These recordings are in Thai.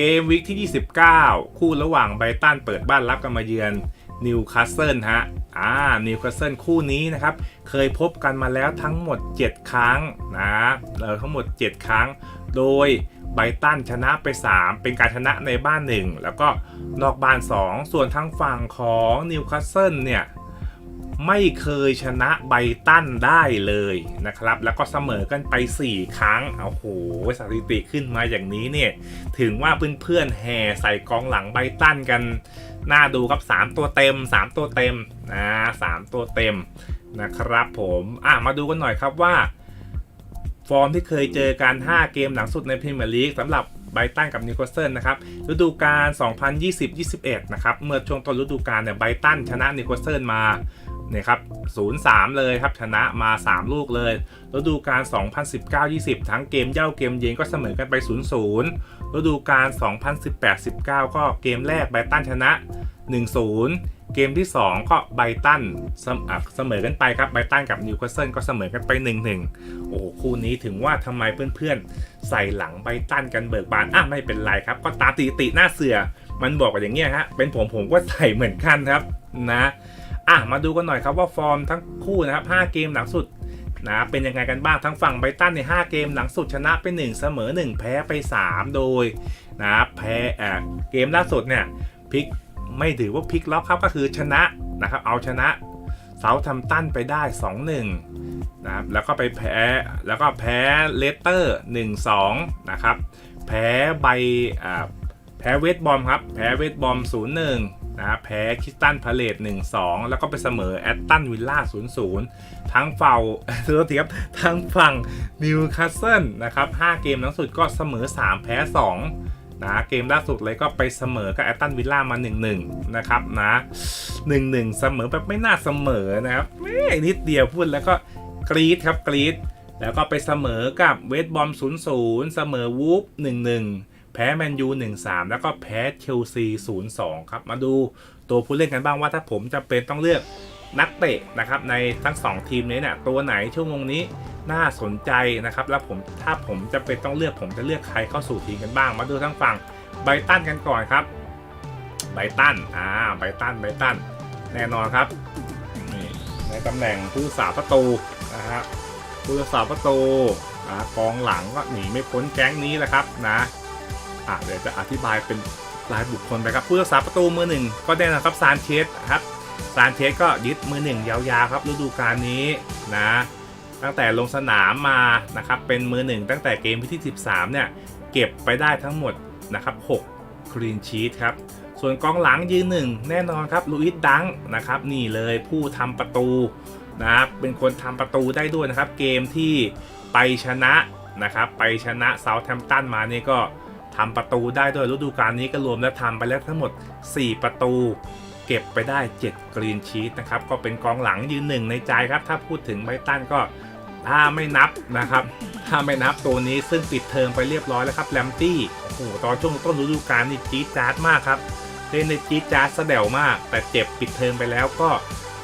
กมวิกที่ 29 คู่ระหว่างไบตันเปิดบ้านรับกันมาเยือนนิวคาสเซิลฮะ อ่า นิวคาสเซิลคู่นี้นะครับ เคยพบกันมาแล้วทั้งหมด 7 ครั้งนะเออทั้งหมด 7 ครั้ง โดยไบตันชนะไป 3 เป็นการชนะในบ้าน 1 แล้วก็นอกบ้าน 2 ส่วนทางฝั่งของนิวคาสเซิลเนี่ย ไม่เคยชนะไบตันได้เลยนะครับ แล้วก็เสมอกันไป 4 ครั้งโอ้โหสถิติขึ้นมาอย่างนี้เนี่ยถึงว่าเพื่อนๆแห่ใส่กองหลังไบตันกันน่าดูครับ 3 ตัวเต็ม 3 ตัวเต็มนะ3ตัวเต็มนะครับผมอะมาดูกันหน่อยครับว่า ฟอร์มที่เคยเจอกัน5เกมหลังสุดในพรีเมียร์ลีกสำหรับไบตันกับนิวคาสเซิลนะครับฤดูกาล 2020-21 นะครับ เมื่อช่วงต้นฤดูกาลเนี่ยไบตันชนะนิวคาสเซิลมา นี่ยครับ0-3 เลยครับชนะมา 3 ลูกเลยฤดูกาล 2019-20 ทั้งเกมเย่าเกมเย็นก็เสมอกันไป 0-0ฤดูกาล 2018-19 ก็เกมแรกไบตันชนะ 1-0 เกมที่ 2 ก็ไบตันเสมอะเสมอกันไปครับไบตันกับนิวคาสเซิลก็เสมอกันไป 1-1 โอ้โหคู่นี้ถึงว่าทำไมเพื่อนๆ ใส่หลังไบตันกันเบิกบานอะไม่เป็นไรครับ ก็ตามสถิติหน้าเสือ มันบอกว่าอย่างเงี้ยฮะเป็นผมผมก็ใส่เหมือนกันครับนะ อะมาดูกันหน่อยครับว่าฟอร์มทั้งคู่นะครับ 5 เกมหลังสุดนะเป็นยังไงกันบ้างทั้งฝั่งไบตันใน 5 เกมหลังสุดชนะไป 1 เสมอ 1 แพ้ไป 3 โดยนะแพ้อ่าเกมล่าสุดเนี่ยพลิกไม่ถือว่าพลิกล็อกครับก็คือชนะนะครับเอาชนะเซาท์ทัมตันไปได้ 2-1นะครับแล้วก็ไปแพ้แล้วก็แพ้เลสเตอร์ 1-2 นะครับ แพ้ใบแพ้เวทบอมครับ แพ้เวทบอม 0-1 นะแพ้คิสตันพาเลต1-2 แล้วก็ไปเสมอแอตตันวิลล่า0-0 ทั้งเฝ้าโทษทีครับทั้งฝั่งนิวคาสเซิลนะครับ5เกมลังสุดก็เสมอ 3 แพ้ 2 นะเกมล่าสุดเลยก็ไปเสมอกับแอตตันวิลล่ามา 1-1 นะครับนะ1-1 เสมอแบบไม่น่าเสมอนะครับแม่นิดเดียวพูดแล้วก็กรีดครับกรีดแล้วก็ไปเสมอกับเวสบอม 0-0 เสมอวูฟ1-1 แพ้แมนยู1-3 แล้วก็แพ้เชลซี0-2 ครับ มาดูตัวผู้เล่นกันบ้างว่าถ้าผมจะเป็นต้องเลือกนักเตะนะครับในทั้ง 2 ทีมนี้เนี่ยตัวไหนช่วโมงนี้น่าสนใจนะครับ แล้วผมถ้าผมจะเป็นต้องเลือกผมจะเลือกใครเข้าสู่ทีมกันบ้าง มาดูทั้งฝั่งไบตันกันก่อนครับไบตันอ่าไบตันไบตันแน่นอนครับนี่ในตำแหน่งผู้สาประตูนะฮะผู้รักษาประตูอ่ากองหลังก็หนีไม่พ้นแก๊งนี้แหละครับนะ อะเดี๋ยวจะอธิบายเป็นรายบุคคลไปครับผู้รักษาประตูมือหนึ่งก็ได้นะครับซานเชสครับซานเชสก็ยึดมือหนึ่งยาวๆครับฤดูกาลนี้นะตั้งแต่ลงสนามมานะครับเป็นมือหนึ่งตั้งแต่เกมที่ 13 เนี่ย เก็บไปได้ทั้งหมดนะครับ6คลีนชีตครับ ส่วนกองหลังยืนหนึ่งแน่นอนครับลูอิสดังนะครับ นี่เลยผู้ทำประตูนะครับเป็นคนทำประตูได้ด้วยนะครับ เกมที่ไปชนะนะครับ ไปชนะเซาท์แฮมป์ตันมานี่ก็ ทำประตูได้ด้วยฤดูกาลนี้ก็รวมแล้วทำไปแล้วทั้งหมด 4 ประตู เก็บไปได้ 7 กรีนชีตนะครับ ก็เป็นกองหลังยืนหนึ่งในใจครับ ถ้าพูดถึงไบตันก็ถ้าไม่นับนะครับ ถ้าไม่นับตัวนี้ซึ่งปิดเทอมไปเรียบร้อยแล้วครับแลมตี้โอ้โหตอนช่วงต้นฤดูกาลนี่จี๊ดจ๊าดมากครับเล่นในจี๊ดจ๊าดสดวมาก แต่เจ็บปิดเทอมไปแล้วก็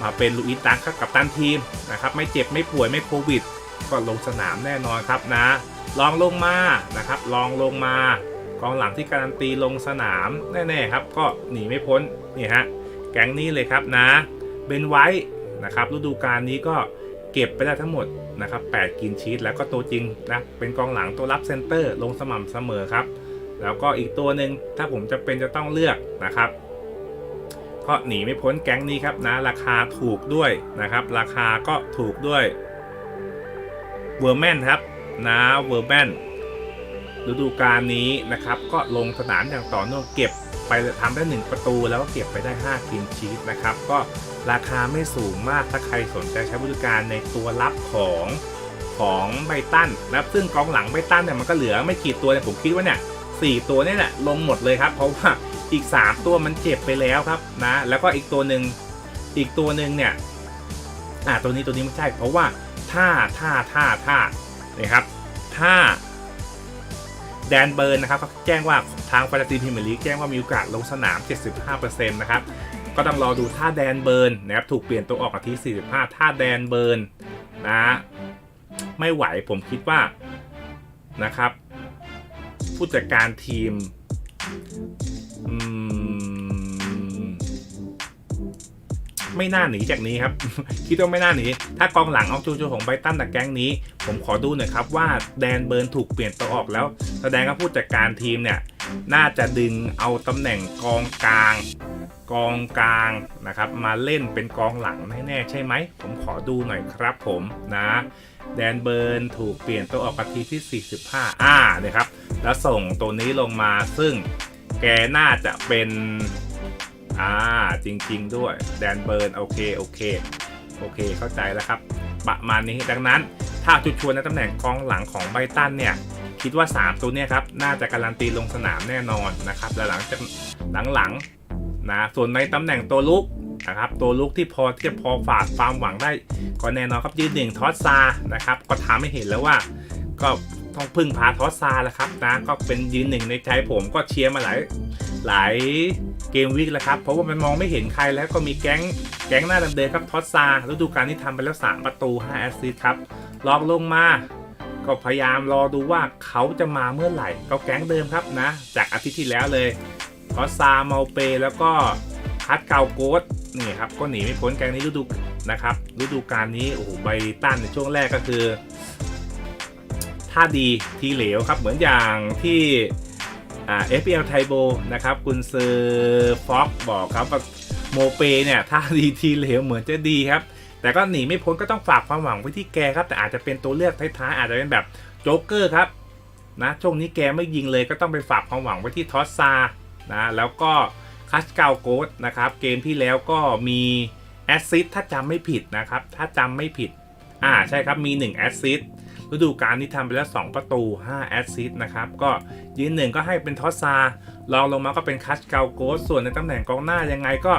มาเป็นลูอิสตังครับกับตันทีมนะครับไม่เจ็บไม่ป่วยไม่โควิด ก็ลงสนามแน่นอนครับนะ ลองลงมานะครับ ลองลงมา กองหลังที่การันตีลงสนามแน่ๆครับ ก็หนีไม่พ้นนี่ฮะแก๊งนี้เลยครับนะเบนไว้นะครับฤดูกาลนี้ก็เก็บไปได้ทั้งหมดนะครับ8กินชีตแล้วก็ตัวจริงนะเป็นกองหลังตัวรับเซนเตอร์ลงสม่ำเสมอครับ แล้วก็อีกตัวหนึ่งถ้าผมจะเป็นจะต้องเลือกนะครับก็หนีไม่พ้นแก๊งนี้ครับนะราคาถูกด้วยนะครับ ราคาก็ถูกด้วยเวอร์แมนครับนะเวอร์แมน ฤดูกาลนี้นะครับ ก็ลงสนามอย่างต่อเนื่องเก็บไปทำได้ 1 ประตูแล้วก็เก็บไปได้5กินชีสนะครับ ก็ราคาไม่สูงมากถ้าใครสนใจใช้บริการในตัวรับของของไบตันนะครับซึ่งกองหลังไบตันเนี่ยมันก็เหลือไม่กี่ตัวเนี่ยผมคิดว่าเนี่ยสี่ตัวนี่แหละลงหมดเลยครับ เพราะว่าอีก 3 ตัวมันเจ็บไปแล้วครับนะ แล้วก็อีกตัวหนึ่งอีกตัวหนึ่งเนี่ยอ่าตัวนี้ตัวนี้ไม่ใช่ เพราะว่าถ้าถ้าถ้าถ้านี่ครับ ถ้า แดนเบิร์นนะครับเขาแจ้งว่าทางฟาร์ตีพิมลีกแจ้งว่ามีโอกาสลงสนาม 75%นะครับก็ต้องรอดูถ้าแดนเบิร์นนะครับถูกเปลี่ยนตัวออกอาที45ถ้าแดนเบิร์นนะไม่ไหวผมคิดว่านะครับ ผู้จัดการทีม อืม ไม่น่าหนีจากนี้ครับ คิดว่าไม่น่าหนี ถ้ากองหลังเอาจูจูของไบตันกับแก๊งนี้ ผมขอดูหน่อยครับว่าแดนเบิร์นถูกเปลี่ยนตัวออกแล้ว แสดงว่าผู้จัดการทีมเนี่ย น่าจะดึงเอาตำแหน่งกองกลาง กองกลางนะครับ มาเล่นเป็นกองหลังแน่ๆใช่ไหม ผมขอดูหน่อยครับผมนะแดนเบิร์นถูกเปลี่ยนตัวออกนาทีที่ 45 อ่าเนี่ยครับ แล้วส่งตัวนี้ลงมาซึ่งแกน่าจะเป็น อ่าจริง ๆ ด้วยแดนเบิร์นโอเคโอเคโอเคเข้าใจแล้วครับ ประมาณนี้ดังนั้น ถ้าจุดชวนในตำแหน่งกองหลังของไบตันเนี่ยคิดว่า 3 ตัวเนี้ยครับน่าจะการันตีลงสนามแน่นอนนะครับและหลังจากหลังๆนะส่วนในตำแหน่งตัวลุกนะครับตัวลุกที่พอที่จะพอฝากความหวังได้ก็แน่นอนครับยืนหนึ่งทอสซานะครับก็ทำให้เห็นแล้วว่า ก็ต้องพึ่งพาทอสซาแล้วครับนะก็เป็นยืนหนึ่งในใจผมก็เชียร์มาหลายหลาย เกมวิกแล้วครับ เพราะว่ามันมองไม่เห็นใครแล้วก็มีแก๊งแก๊งหน้าเดิมๆครับ ทอสซาฤดูกาลที่ทำไปแล้ว 3 ประตู 5 แอสซิสต์ครับลอกลงมา ก็พยายามรอดูว่าเขาจะมาเมื่อไหร่ ก็แก๊งเดิมครับนะ จากอาทิตย์ที่แล้วเลยทอสซาเมาเป แล้วก็คัดเกาโกดนี่ครับก็หนีไม่พ้นแก๊งนี้ฤดูนะครับฤดูกาลนี้โอ้โหไบตันในช่วงแรกก็คือถ้าดีทีเหลวครับเหมือนอย่างที่ FPL ไทโบนะครับคุณเซอร์ฟ็อกบอกครับว่าโมเปเนี่ยถ้าดีทีเหลวเหมือนจะดีครับ แต่ก็หนีไม่พ้นก็ต้องฝากความหวังไว้ที่แกครับ แต่อาจจะเป็นตัวเลือกท้ายๆอาจจะเป็นแบบโจ๊กเกอร์ครับนะช่วงนี้แกไม่ยิงเลยก็ต้องไปฝากความหวังไว้ที่ทอสซานะแล้วก็คัสเกาโกดนะครับเกมที่แล้วก็มีแอสซิสถ้าจำไม่ผิดนะครับถ้าจำไม่ผิดอ่าใช่ครับมี1แอสซิส ฤดูกาลนี้ทำไปแล้ว 2 ประตู 5 แอสซิสต์นะครับ ก็ยืนหนึ่งก็ให้เป็นทอสซาลองลงมาก็เป็นคัชเกาโกสส่วนในตำแหน่งกองหน้ายังไงก็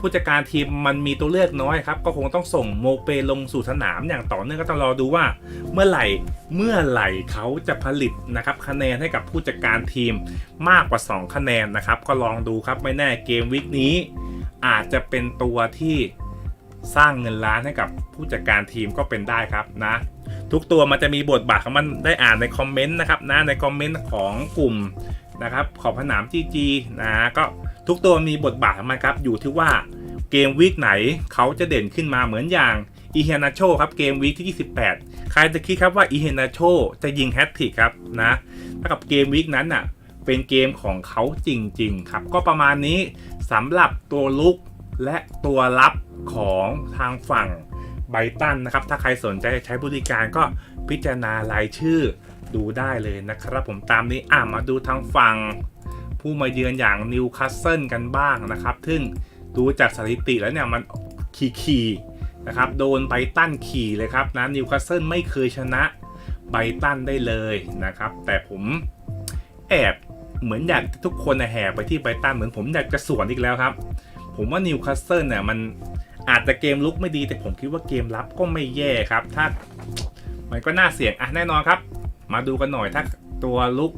ผู้จัดการทีมมันมีตัวเลือกน้อยครับ ก็คงต้องส่งโมเปลงสู่สนามอย่างต่อเนื่องก็ต้องรอดูว่า เมื่อไหร่เมื่อไหร่เขาจะผลิตนะครับคะแนนให้กับผู้จัดการทีมมากกว่า 2 คะแนนนะครับ ก็ลองดูครับไม่แน่เกมวิกนี้ อาจจะเป็นตัวที่สร้างเงินล้านให้กับผู้จัดการทีมก็เป็นได้ครับนะ ทุกตัวมันจะมีบทบาทของมันได้อ่านในคอมเมนต์นะครับนะในคอมเมนต์ของกลุ่มนะครับขอบผนามจีจีนะก็ทุกตัวมีบทบาทของมันครับอยู่ที่ว่าเกมวีคไหนเขาจะเด่นขึ้นมาเหมือนอย่างอีเฮนาโชครับเกมวีคที่ 28 ใครจะคิดครับว่าอีเฮนาโชจะยิงแฮตทิกครับนะถ้ากับเกมวีคนั้นอะเป็นเกมของเขาจริง ๆ ครับ ก็ประมาณนี้สำหรับตัวลุกและตัวรับของทางฝั่ง ไบตันนะครับ ถ้าใครสนใจใช้บริการก็พิจารณารายชื่อดูได้เลยนะครับ ผมตามนี้อ่ามาดูทางฝั่งผู้มาเยือนอย่างนิวคาสเซิลกันบ้างนะครับ ซึ่งดูจากสถิติแล้วเนี่ยมันขี่ขี่ๆนะครับ โดนไบตันขี่เลยครับนะนิวคาสเซิลไม่เคยชนะไบตันได้เลยนะครับ แต่ผมแอบเหมือนอยากทุกคนแห่ไปที่ไบตันเหมือนผมอยากจะสวนอีกแล้วครับ ผมว่านิวคาสเซิลเนี่ยมัน อาจจะเกมลุกไม่ดีแต่ผมคิดว่าเกมรับก็ไม่แย่ครับ ถ้ามันก็น่าเสี่ยงอะแน่นอนครับ มาดูกันหน่อยถ้าตัวลุก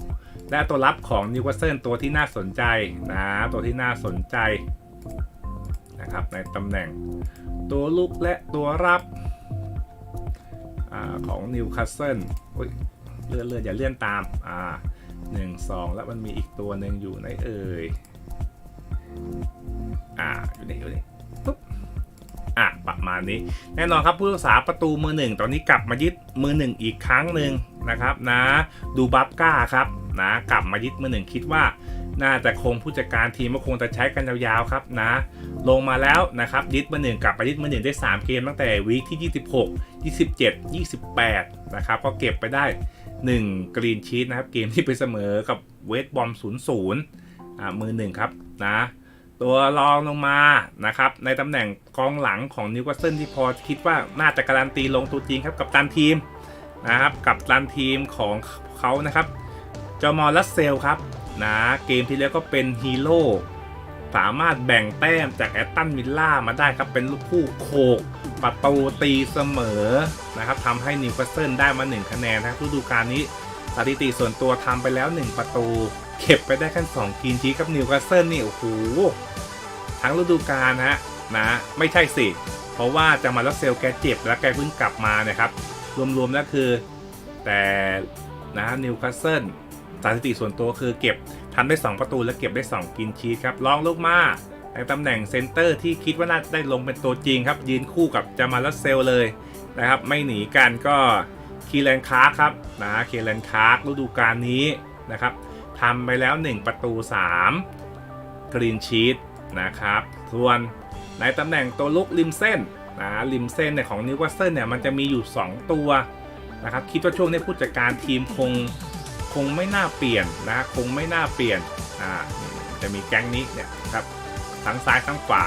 และตัวรับของนิวคาสเซิลตัวที่น่าสนใจนะตัวที่น่าสนใจนะครับในตำแหน่งตัวลุกและตัวรับอของนิวคาสเซิลเลื่อนเลื่อนอย่าเลื่อนตามอ่าหนึ่งสองแล้วมันมีอีกตัวหนึ่งอยู่ในเอ่ยอ่าอยู่ไหนอยู่ไหน อะประมาณนี้ แน่นอนครับผู้รักษาประตูมือหนึ่งตอนนี้กลับมายึดมือหนึ่งอีกครั้งหนึ่งนะครับนะดูบัฟก้าครับนะกลับมายึดมือหนึ่งคิดว่า น่าจะคงผู้จัดการทีมก็คงจะใช้กันยาวๆครับนะ ลงมาแล้วนะครับยึดมือหนึ่งกลับมายึดมือหนึ่งได้ 3 เกมตั้งแต่วีคที่ 26 27 28นะครับก็เก็บไปได้ 1 กรีนชีตนะครับเกมที่ไปเสมอกับเวสบอม 0-0อ่ามือหนึ่งครับนะ ตัวรองลงมานะครับในตำแหน่งกองหลังของนิวคาสเซิลที่พอคิดว่าน่าจะการันตีลงตัวจริงครับกับตันทีมนะครับกับตันทีมของเขานะครับจอมอลลัสเซลครับนะเกมที่แล้วก็เป็นฮีโร่สามารถแบ่งแต้มจากแอตตันมิลล่ามาได้ครับเป็นลูกคู่โคกประตูตีเสมอนะครับทำให้นิวคาสเซิลได้มา 1 คะแนนนะครับฤดูกาลนี้สถิติส่วนตัวทำไปแล้ว 1 ประตู เก็บไปได้แค่2กินทีกับนิวคาสเซิลนี่โอ้โหทั้งฤดูกาลนะฮะนะ ไม่ใช่สิ เพราะว่าจะมาแล้วเซลแกเจ็บแล้วแกเพิ่งกลับมานะครับ รวมๆแล้วคือ แต่นะนิวคาสเซิลสถิติส่วนตัวคือเก็บทำได้ 2 ประตูและเก็บได้ 2 กินชีสครับลองลูกมาในตำแหน่งเซนเตอร์ที่คิดว่าน่าจะได้ลงเป็นตัวจริงครับ ยืนคู่กับจามาลัสเซลเลยนะครับ ไม่หนีกันก็คีแลนคาร์ครับนะคีแลนคาร์ฤดูกาลนี้นะครับ ทำไปแล้ว 1 ประตู 3 กรีนชีสนะครับ ส่วนในตำแหน่งตัวลุกริมเส้นนะริมเส้นเนี่ยของนิวคาสเซิลเนี่ยมันจะมีอยู่ 2 ตัวนะครับคิดว่าช่วงนี้ผู้จัดการทีมคงคงไม่น่าเปลี่ยนนะคงไม่น่าเปลี่ยนอ่าจะมีแก๊งนี้เนี่ยครับทั้งซ้ายทั้งขวา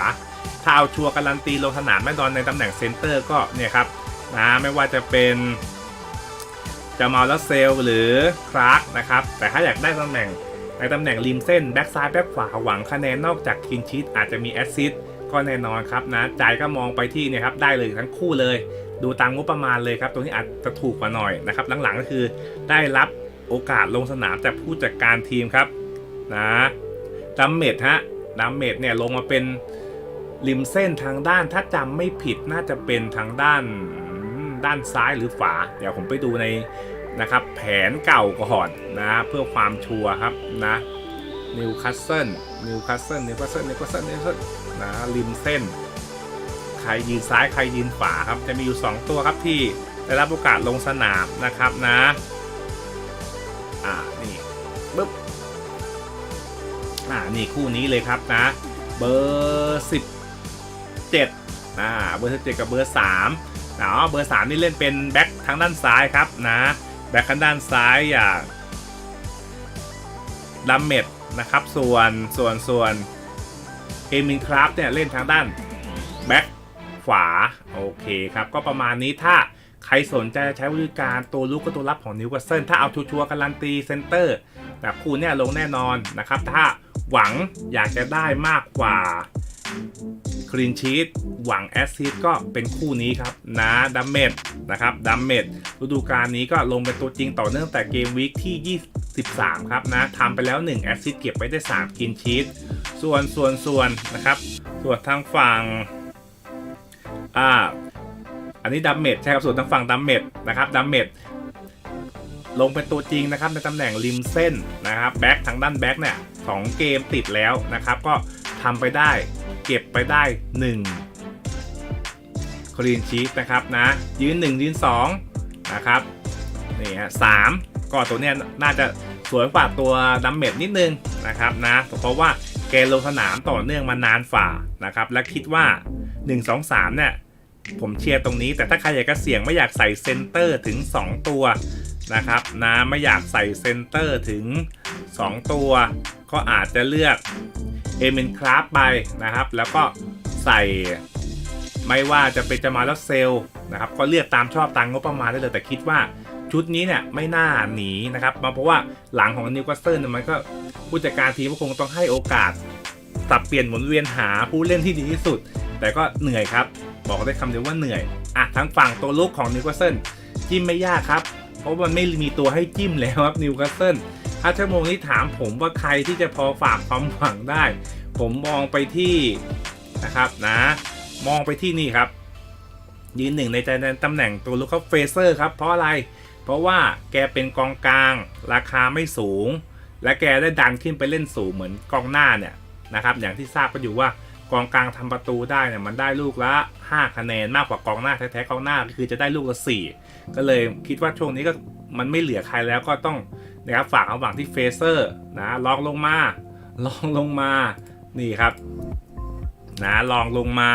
ถ้าเอาชัวร์การันตีลงสนามแน่นอนในตำแหน่งเซนเตอร์ก็เนี่ยครับนะไม่ว่าจะเป็น จามาลเซลหรือคลาร์กนะครับ แต่ถ้าอยากได้ตำแหน่งในตำแหน่งริมเส้นแบ็กซ้ายแบ็กขวาหวังคะแนนนอกจากคินชีตอาจจะมีแอสซิสต์ก็แน่นอนครับนะใจก็มองไปที่เนี่ยครับได้เลยทั้งคู่เลย ดูตามงบประมาณเลยครับ ตรงนี้อาจจะถูกกว่าหน่อยนะครับ หลังๆก็คือได้รับโอกาสลงสนามจากผู้จัดการทีมครับนะดัมเมดฮะดัมเมดเนี่ยลงมาเป็นริมเส้นทางด้านถ้าจำไม่ผิดน่าจะเป็นทางด้าน ด้านซ้ายหรือขวา เดี๋ยวผมไปดูในนะครับแผนเก่าก่อนนะเพื่อความชัวร์ครับนะนิวคาสเซิลนิวคาสเซิลนิวคาสเซิลนิวคาสเซิลนิวคาสเซิลนะริมเส้น ใครยืนซ้ายใครยืนขวาครับจะมีอยู่ 2 ตัวครับที่ได้รับโอกาสลงสนามนะครับนะอ่านี่ปึ๊บอ่านี่คู่นี้เลยครับนะเบอร์ 17อ่าเบอร์17กับเบอร์3 เนาะเบอร์ 3 นี่เล่นเป็นแบ็คทางด้านซ้ายครับนะแบ็คข้างด้านซ้ายอย่างดัมเมดนะครับ ส่วนส่วนส่วนเอมินคราฟเนี่ยเล่นทางด้านแบ็คขวาโอเคครับ ก็ประมาณนี้ถ้าใครสนใจใช้บริการตัวลูกกับตัวรับของนิวคาสเซิลถ้าเอาชัวร์การันตีเซนเตอร์แบบคู่เนี่ยลงแน่นอนนะครับ ถ้าหวังอยากจะได้มากกว่า คลีนชีตหวังแอสซิสก็เป็นคู่นี้ครับนะดัมเมดนะครับดัมเมดฤดูกาลนี้ก็ลงเป็นตัวจริงต่อเนื่องแต่เกมวีคที่ 23 ครับนะทำไปแล้ว 1 แอสซิสเก็บไปได้3กินชีตส่วนส่วนส่วนนะครับ ส่วนทางฝั่งอ่าอันนี้ดัมเมดใช่ครับส่วนทางฝั่งดัมเมดนะครับดัมเมดลงเป็นตัวจริงนะครับในตำแหน่งริมเส้นนะครับแบ็คทางด้านแบ็คเนี่ยสองเกมติดแล้วนะครับ ก็ทำไปได้ เก็บไปได้1คลีนชีตนะครับนะ ยืน 1 ยืน 2 นะครับนี่ฮะสามก็ตัวเนี้ยน่าจะสวยกว่าตัวดัมเมดนิดนึงนะครับนะเพราะว่าแกลงสนามต่อเนื่องมานานฝ่านะครับ และคิดว่า 1 2 3เนี่ยผมเชียร์ตรงนี้ แต่ถ้าใครอยากจะเสี่ยงไม่อยากใส่เซนเตอร์ถึง 2 ตัวนะครับนะไม่อยากใส่เซนเตอร์ถึง 2 ตัว ก็อาจจะเลือก เอเมนคราฟไปนะครับ แล้วก็ใส่ไม่ว่าจะเป็นจามาแล้วเซลนะครับ ก็เลือกตามชอบตามงบประมาณได้เลยแต่คิดว่าชุดนี้เนี่ยไม่น่าหนีนะครับมาเพราะว่าหลังของนิวคาสเซิลมันก็ผู้จัดการทีมก็คงต้องให้โอกาสสับเปลี่ยนหมุนเวียนหาผู้เล่นที่ดีที่สุด แต่ก็เหนื่อยครับ บอกได้คำเดียวว่าเหนื่อยอะทั้งฝั่งตัวลุกของนิวคาสเซิลจิ้มไม่ยากครับ เพราะมันไม่มีตัวให้จิ้มแล้วครับนิวคาสเซิล ถ้าชั่วโมงนี้ถามผมว่าใครที่จะพอฝากความหวังได้ ผมมองไปที่นะครับนะ มองไปที่นี่ครับ ยืนหนึ่งในใจในตำแหน่งตัวลุกเขาเฟเซอร์ครับ เพราะอะไร เพราะว่าแกเป็นกองกลาง ราคาไม่สูง และแกได้ดันขึ้นไปเล่นสูงเหมือนกองหน้าเนี่ยนะครับ อย่างที่ทราบก็อยู่ว่ากองกลางทำประตูได้เนี่ยมันได้ลูกละ 5 คะแนนมากกว่ากองหน้าแท้ๆกองหน้าก็คือจะได้ลูกละ 4 ก็เลยคิดว่าช่วงนี้ก็มันไม่เหลือใครแล้วก็ต้องนะครับฝากเอาหวังที่เฟเซอร์นะลองลงมาลองลงมานี่ครับนะลองลงมา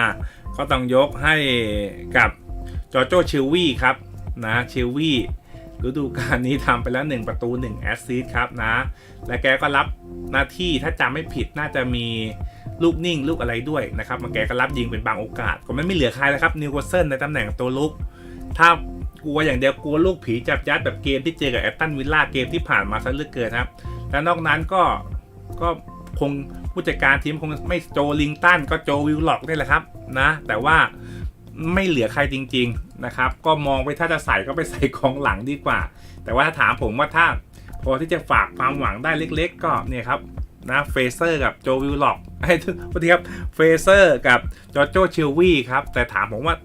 ก็ต้องยกให้กับจอโจชิลวี่ครับนะชิลวี่ฤดูกาลนี้ทำไปแล้ว 1 ประตู 1 แอสซิสต์ครับนะ และแกก็รับหน้าที่ถ้าจำไม่ผิดน่าจะมีลูกนิ่ง ลูกอะไรด้วยนะครับมาแกก็รับยิงเป็นบางโอกาส ก็ไม่ไม่เหลือใครแล้วครับนิวคาสเซิลในตำแหน่งตัวลุก ถ้า กลัวอย่างเดียวกลัวลูกผีจับยัดแบบเกมที่เจอกับแอตตันวิลล่าเกมที่ผ่านมาซะเหลือเกินครับ และนอกนั้นก็ก็คงผู้จัดการทีมคงไม่โจลิงตันก็โจวิลล็อกนี่แหละครับนะแต่ว่าไม่เหลือใครจริง ๆนะครับ ก็มองไปถ้าจะใส่ก็ไปใส่กองหลังดีกว่า แต่ว่าถ้าถามผมว่าถ้าพอที่จะฝากความหวังได้เล็ก ๆ ก็เนี่ยครับ นะเฟเซอร์กับโจวิลล็อกไอ้ทุกทีครับเฟเซอร์กับจอร์โจชิลวี่ครับ แต่ถามผมว่า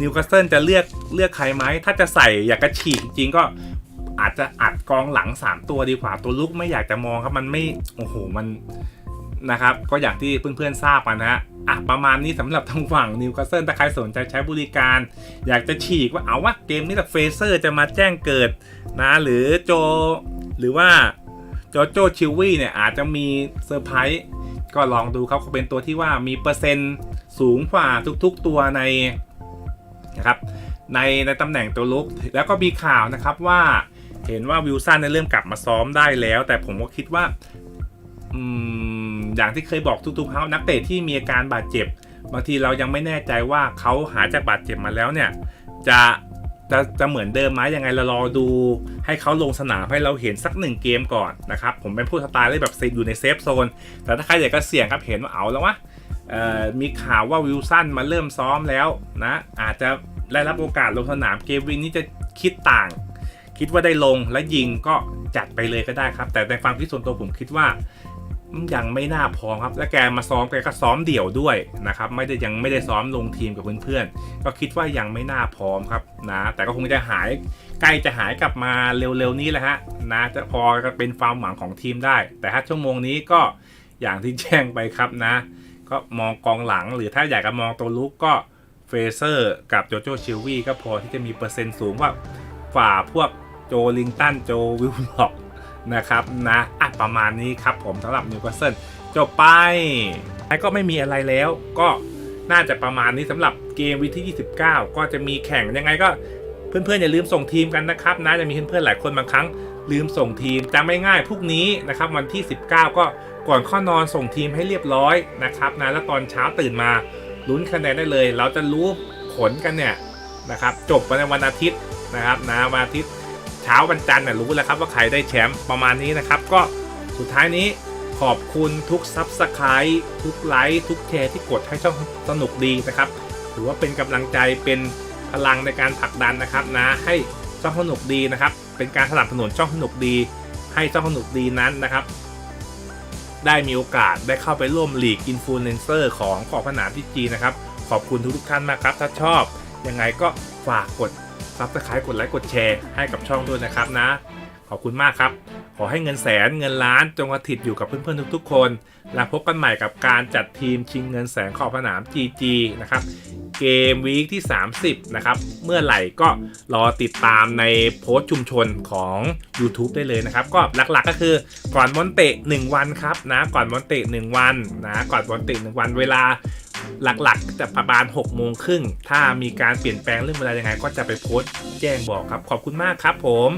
นิวคาสเซิลจะเลือกเลือกใครไหม ถ้าจะใส่อยากกระฉีกจริงก็อาจจะอัดกองหลัง 3 ตัวดีกว่า ตัวลุกไม่อยากจะมองครับมันไม่ โอ้โห มันนะครับ ก็อย่างที่เพื่อนๆทราบกันนะฮะอะประมาณนี้สำหรับทางฝั่งนิวคาสเซิลถ้าใครสนใจใช้บริการ อยากจะฉีกว่าเอาว่าเกมนี้แต่เฟเซอร์จะมาแจ้งเกิดนะ หรือโจหรือว่า โจโจชิววี่เนี่ยอาจจะมีเซอร์ไพรส์ก็ลองดูครับเขาเป็นตัวที่ว่ามีเปอร์เซ็นต์สูงกว่าทุกๆตัวในนะครับในในตำแหน่งตัวลุก แล้วก็มีข่าวนะครับว่าเห็นว่าวิลสันเนี่ยเริ่มกลับมาซ้อมได้แล้ว แต่ผมก็คิดว่าอืมอย่างที่เคยบอกทุกๆครั้งนักเตะที่มีอาการบาดเจ็บ บางทีเรายังไม่แน่ใจว่าเขาหาจากบาดเจ็บมาแล้วเนี่ย จะ จะจะเหมือนเดิมไหมยังไงเรารอดู ให้เขาลงสนามให้เราเห็นสักหนึ่งเกมก่อนนะครับผมเป็นผู้สไตล์เลยแบบอยู่ในเซฟโซนแต่ถ้าใครอยากจะเสี่ยงครับเห็นว่าเอาแล้ววะมีข่าวว่าวิลสันมาเริ่มซ้อมแล้วนะอาจจะได้รับโอกาสลงสนามเกมวินนี้จะคิดต่าง คิดว่าได้ลงและยิงก็จัดไปเลยก็ได้ครับ แต่ในความคิดส่วนตัวผมคิดว่า ยังไม่น่าพร้อมครับ และแกมาซ้อมแกก็ซ้อมเดี่ยวด้วยนะครับ ไม่ได้ยังไม่ได้ซ้อมลงทีมกับเพื่อนๆ ก็คิดว่ายังไม่น่าพร้อมครับนะ แต่ก็คงจะหายใกล้จะหายกลับมาเร็วๆนี้แหละฮะนะจะพอเป็นความหวังของทีมได้ แต่ถ้าชั่วโมงนี้ก็อย่างที่แจ้งไปครับนะ ก็มองกองหลังหรือถ้าอยากจะมองตัวลุกก็เฟเซอร์กับโจโจชิลวี่ก็พอที่จะมีเปอร์เซ็นต์สูงว่าฝ่าพวกโจลิงตันโจวิลล็อก นะครับนะอะประมาณนี้ครับผมสำหรับนิวคาสเซิลจบไปแล้วก็ไม่มีอะไรแล้วก็น่าจะประมาณนี้สำหรับเกมวิที่ 29 ก็จะมีแข่งยังไงก็เพื่อนๆอย่าลืมส่งทีมกันนะครับนะจะมีเพื่อนๆหลายคนบางครั้งลืมส่งทีมจำไม่ง่ายพรุ่งนี้นะครับวันที่ 19 ก็ก่อนข้อนอนส่งทีมให้เรียบร้อยนะครับนะแล้วตอนเช้าตื่นมาลุ้นคะแนนได้เลย เราจะรู้ผลกันเนี่ยนะครับจบในวันอาทิตย์นะครับนะวันอาทิตย์ เช้าวันจันทร์น่ะรู้แล้วครับว่าใครได้แชมป์ประมาณนี้นะครับ ก็สุดท้ายนี้ขอบคุณทุกซับสไคร b ์ทุกไลค์ทุกแชร์ที่กดให้ช่องสนุกดีนะครับถือว่าเป็นกำลังใจเป็นพลังในการผลักดันนะครับนะให้ช่องสนุกดีนะครับ เป็นการสนับสนุนช่องสนุกดี ให้ช่องสนุกดีนั้นนะครับ ได้มีโอกาสได้เข้าไปร่วมหลีกอินฟลูเอนเซอร์ของขอบสนามที่จีนะครับ ขอบคุณทุกท่านมากครับ ถ้าชอบยังไงก็ฝากกด ซับสไครต์กดไลค์กดแชร์ให้กับช่องด้วยนะครับนะ ขอบคุณมากครับ ขอให้เงินแสนเงินล้านจงสถิตอยู่กับเพื่อนๆทุกๆ คน และพบกันใหม่กับการจัดทีมชิงเงินแสนขอบสนาม GG นะครับเกมวีคที่ 30 นะครับ เมื่อไหร่ก็รอติดตามในโพสต์ชุมชนของ YouTube ได้เลยนะครับ ก็หลักๆก็คือก่อนมอนเตะ 1 วันครับนะ ก่อนมอนเตะ 1 วันนะ ก่อนมอนเตะ 1 วันเวลา หลักๆ จะประมาณ6โมงครึ่ง ถ้ามีการเปลี่ยนแปลงเรื่องเวลายังไง ก็จะไปโพสต์แจ้งบอกครับ ขอบคุณมากครับผม